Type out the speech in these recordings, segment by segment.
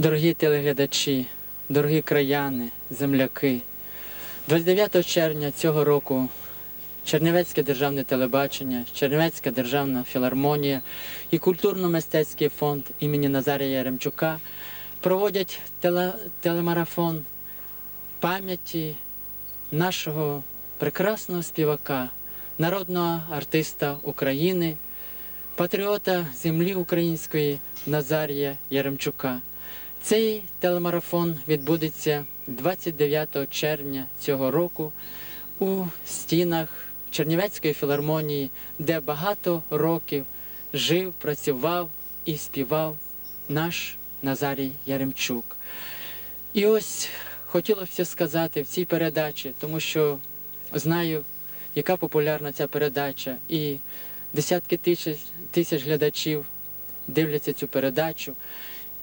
Дорогі телеглядачі, дорогі краяни, земляки, 29 червня цього року Чернівецьке державне телебачення, Чернівецька державна філармонія і культурно-мистецький фонд імені Назарія Яремчука проводять теле- телемарафон пам'яті нашого прекрасного співака, народного артиста України, патріота землі української Назарія Яремчука. Цей телемарафон відбудеться 29 червня цього року у стінах Чернівецької філармонії, де багато років жив, працював і співав наш Назарій Яремчук. І ось хотілося сказати в цій передачі, тому що знаю, яка популярна ця передача, і десятки тисяч, тисяч глядачів дивляться цю передачу.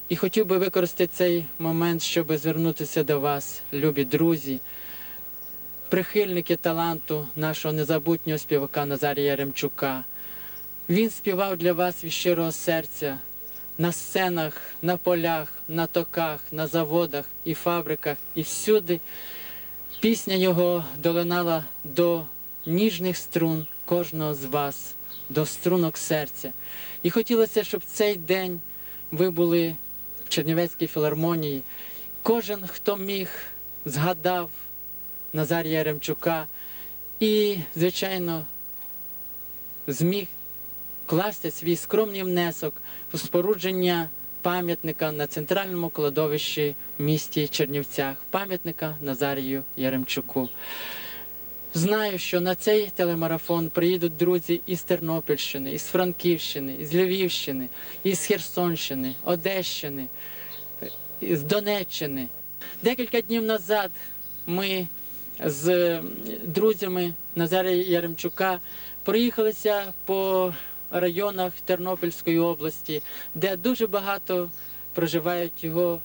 І хотів би використати цей момент, щоб звернутися до вас, любі друзі, прихильники таланту нашого незабутнього співака Назарія Яремчука. Він співав для вас від щирого серця на сценах, на полях, на токах, на заводах і фабриках, і всюди. Пісня його долинала до ніжних струн кожного з вас, до струнок серця. І хотілося, щоб цей день ви були в Чернівецькій філармонії. Кожен, хто міг, згадав Назарія Яремчука і, звичайно, зміг класти свій скромний внесок у спорудження пам'ятника на центральному кладовищі в місті Чернівцях, пам'ятника Назарію Яремчуку. Знаю, що на цей телемарафон приїдуть друзі із Тернопільщини, із Франківщини, із Львівщини, із Херсонщини, Одещини, з Донеччини. Декілька днів назад ми з друзями Назарія Яремчука проїхалися по районах Тернопільської області, де дуже багато проживають його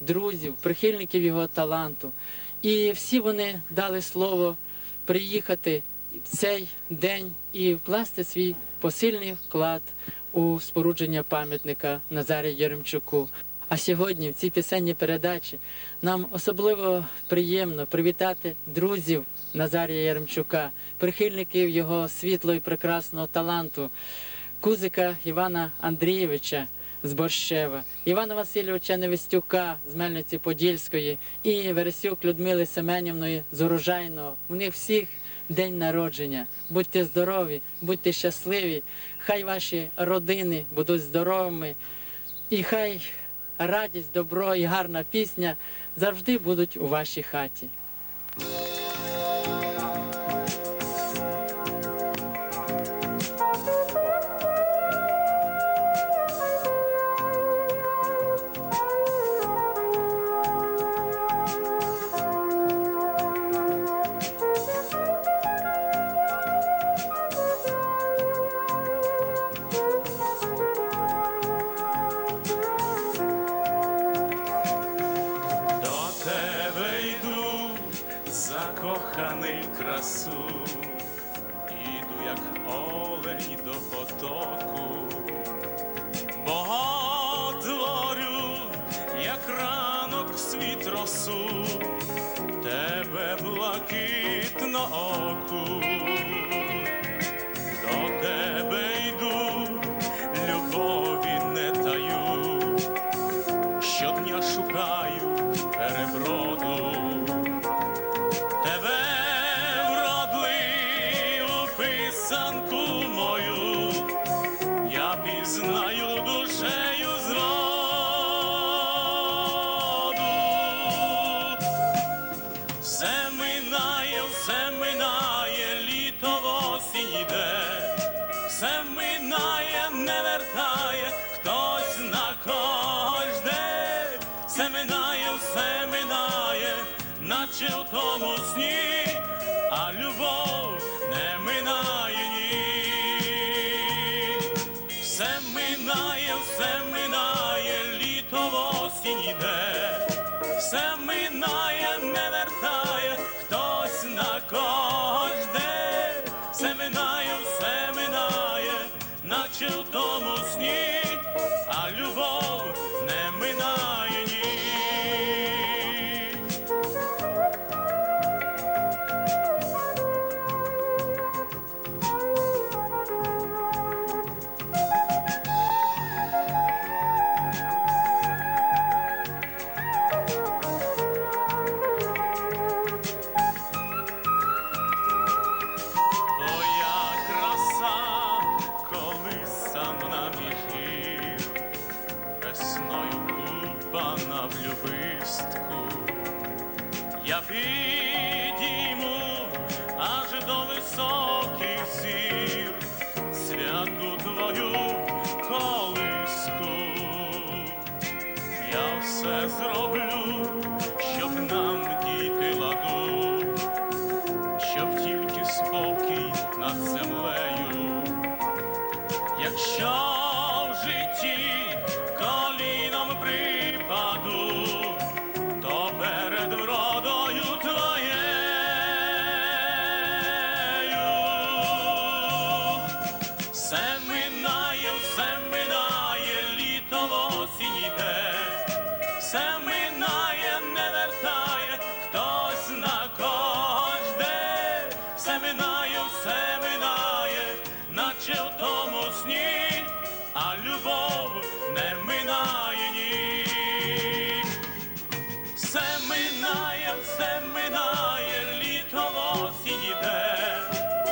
друзів, прихильників його таланту. І всі вони дали слово приїхати в цей день і вкласти свій посильний вклад у спорудження пам'ятника Назарію Яремчуку. А сьогодні в цій пісенній передачі нам особливо приємно привітати друзів Назарія Яремчука, прихильників його світлого і прекрасного таланту, кузика Івана Андрійовича з Борщева, Івана Васильовича Невестюка з Мельниці Подільської і Вересюк Людмили Семенівної з Урожайного. У них всіх день народження. Будьте здорові, будьте щасливі, хай ваші родини будуть здоровими, і хай радість, добро і гарна пісня завжди будуть у вашій хаті. Боготворю, як ранок світ росу, тебе блакитно оку. Наче в тому сні, а любов не минає ні. Все минає, все минає, літо в осінь йде, все минає, я підійму аж до високих зір святу твою колиску. Я все зроблю, щоб нам дійти ладу, щоб тільки спокій над землею. Якщо все минає, все минає, наче в тому сні, а любов не минає ні. Все минає, все минає, літо осінь іде,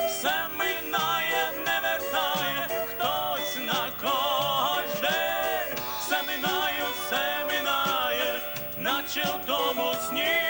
все минає, не вертає, хтось на кого жде, все минає, все минає, наче в тому сні,